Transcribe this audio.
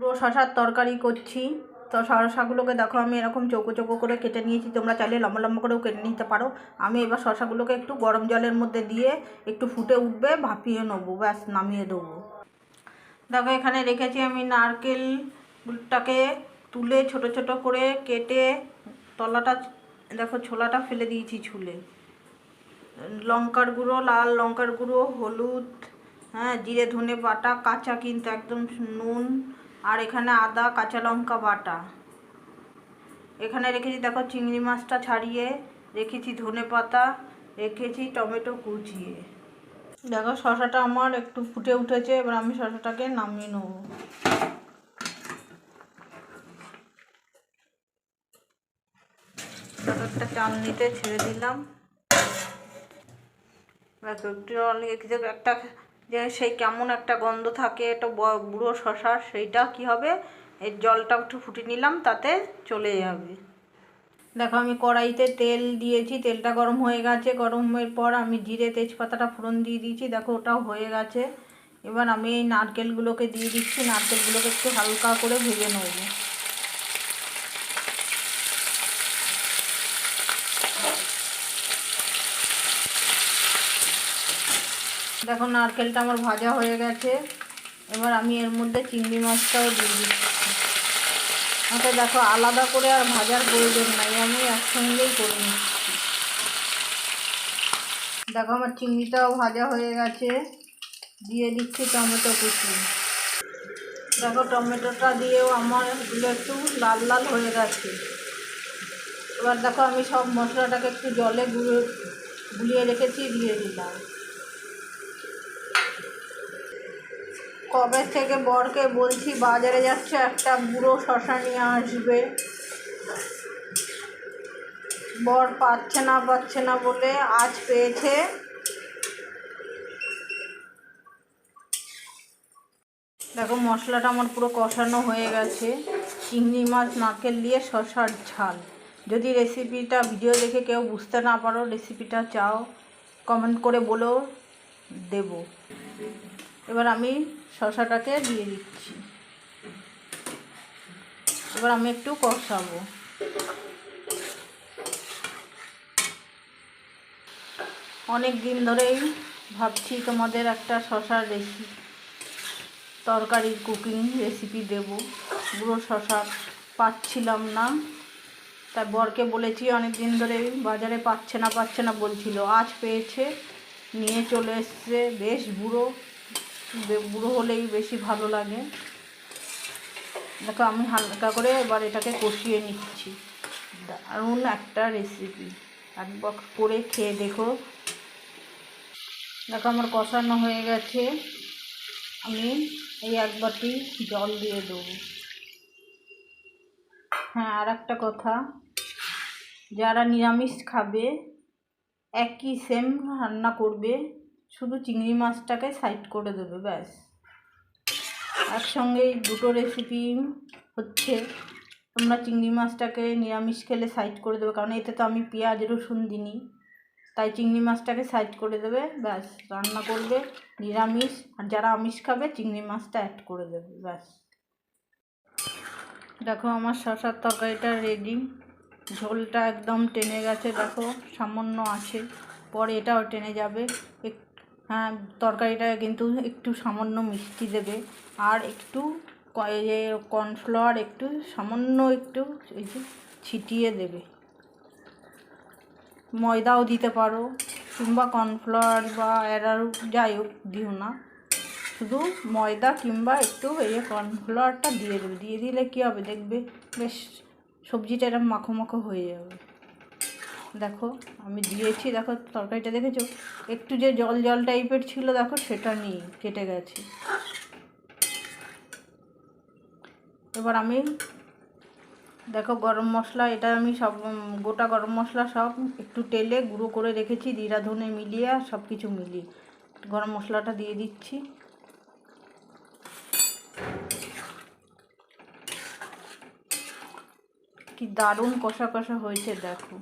পুরো শশার তরকারি করছি। তো শশাগুলোকে দেখো, আমি এরকম চৌকো চৌকো করে কেটে নিয়েছি। তোমরা চাইলে লম্বা লম্বা করেও কেটে নিতে পারো। আমি এবার শশাগুলোকে একটু গরম জলের মধ্যে দিয়ে একটু ফুটে উঠবে, ভাপিয়ে নেব, ব্যাস, নামিয়ে দেবো। দেখো, এখানে রেখেছি আমি নারকেলটাকে তুলে ছোট ছোট করে কেটে তলাটা, দেখো, ছোলাটা ফেলে দিয়েছি ছুলে। লঙ্কার গুঁড়ো, লাল লঙ্কার গুঁড়ো, হলুদ হ্যাঁ জিরে ধনে বাটা কাঁচা কিন্তু একদম নুন আর এখানে আদা, কাঁচা লঙ্কা বাটা। এখানে রেখেছি, দেখো, চিংড়ি মাছটা ছাড়িয়ে রেখেছি ধনে পাতা, রেখেছি টমেটো কুচিয়ে। দেখো শশাটা আমার একটু ফুটে উঠেছে, এবার আমি শশাটাকে নামিয়ে নেব। একটা চালনিতে ছেড়ে দিলাম। একটু যে সেই কেমন একটা গন্ধ থাকে, একটা ব- বুড়ো শশার, সেইটা কি হবে? এই জলটা একটু ফুটিয়ে নিলাম, তাতে চলে যাবে। দেখো, আমি কড়াইতে তেল দিয়েছি, তেলটা গরম হয়ে গেছে। গরমের পর আমি জিরে তেজপাতাটা ফোড়ন দিয়ে দিয়েছি, দেখো ওটাও হয়ে গেছে। এবার আমি এই নারকেলগুলোকে দিয়ে দিচ্ছি, নারকেলগুলোকে একটু হালকা করে ভেজে নেব। দেখো নারকেলটা আমার ভাজা হয়ে গেছে। এবার আমি এর মধ্যে চিংড়ি মাছটাও দিয়ে দিচ্ছি। আমাকে দেখো, আলাদা করে আর ভাজার প্রয়োজন নাই, আমি একসঙ্গেই করে নিচ্ছি। দেখো, আমার চিংড়িটাও ভাজা হয়ে গেছে। দিয়ে দিচ্ছি টমেটো কুচি। দেখো, টমেটোটা দিয়েও আমার এগুলো একটু লাল লাল হয়ে গেছে। এবার দেখো, আমি সব মশলাটাকে একটু জলে গুলিয়ে রেখেছি, দিয়ে দিলাম। কবে থেকে বরকে বলছি, বাজারে যাচ্ছে একটা বুড়ো শশা নিয়ে আসবে। বর পাচ্ছে না পাচ্ছে না বলে আজ পেয়েছে। দেখো, মশলাটা আমার পুরো কষানো হয়ে গেছে। চিংড়ি মাছ নারকেল দিয়ে শশার ঝাল। যদি রেসিপিটা ভিডিও দেখে কেউ বুঝতে না পারো রেসিপিটা চাও কমেন্ট করে বলেও দেবো। এবার আমি শশাটাকে দিয়ে দিচ্ছি। এবার আমি একটু কষাবো। অনেক দিন ধরেই ভাবছি তোমাদের একটা শশার রেসিপি তরকারির কুকিং রেসিপি দেব। পুরো শশা পাচ্ছিলাম না। তাই বরকে বলেছি অনেক দিন ধরে বাজারে পাচ্ছে না পাচ্ছে না বলছিল। আজ পেয়েছে, নিয়ে চলে এসছে, বেশ বুড়ো বুড়ো হলেই বেশি ভালো লাগে। দেখো, আমি হালকা করে এবার এটাকে কষিয়ে নিচ্ছি। দারুণ একটা রেসিপি একবার করে খেয়ে দেখো। দেখো, আমার কষানো হয়ে গেছে। আমি এই এক বাটি জল দিয়ে দেবো। হ্যাঁ আর একটা কথা। যারা নিরামিষ খাবে, একই সেম রান্না করবে। শুধু চিংড়ি মাছটাকে সাইড করে দেবে, ব্যাস। একসঙ্গেই দুটো রেসিপি হচ্ছে। তোমরা চিংড়ি মাছটাকে নিরামিষ খেলে সাইড করে দেবে, কারণ এতে তো আমি পেঁয়াজ, রসুন দিইনি। তাই চিংড়ি মাছটাকে সাইড করে দেবে, ব্যাস, রান্না করবে, নিরামিষ। আর যারা আমিষ খাবে, চিংড়ি মাছটা অ্যাড করে দেবে, ব্যাস। দেখো আমার শশার তরকারিটা রেডি ঝোলটা একদম টেনে গেছে, দেখো, সামান্য আছে। পরে এটাও টেনে যাবে। হ্যাঁ তরকারিটা কিন্তু একটু সামান্য মিষ্টি দেবে। আর একটু যে কর্নফ্লাওয়ার একটু সামান্য একটু এই যে ছিটিয়ে দেবে। ময়দাও দিতে পারো। কিংবা কর্নফ্লাওয়ার বা অ্যারারুট যাই হোক, দিও না। শুধু ময়দা কিংবা একটু এই কর্নফ্লাওয়ারটা দিয়ে দেবে। দিয়ে দিলে কী হবে দেখবে? বেশ সবজিটা এরকম মাখো মাখো হয়ে যাবে। দেখো, আমি দিয়েছি, দেখো, তরকারিটা দেখেছ? একটু যে জল জল টাইপের ছিল, দেখো, সেটা নেই কেটে গেছে। এবার আমি, দেখো, গরম মশলা, এটা আমি সব গোটা গরম মশলা সব একটু তেলে গুঁড়ো করে রেখেছি, জিরা, ধনে মিলিয়ে আর সব কিছু মিলিয়ে। গরম মশলাটা দিয়ে দিচ্ছি। কি দারুণ কষা কষা হয়েছে, দেখো।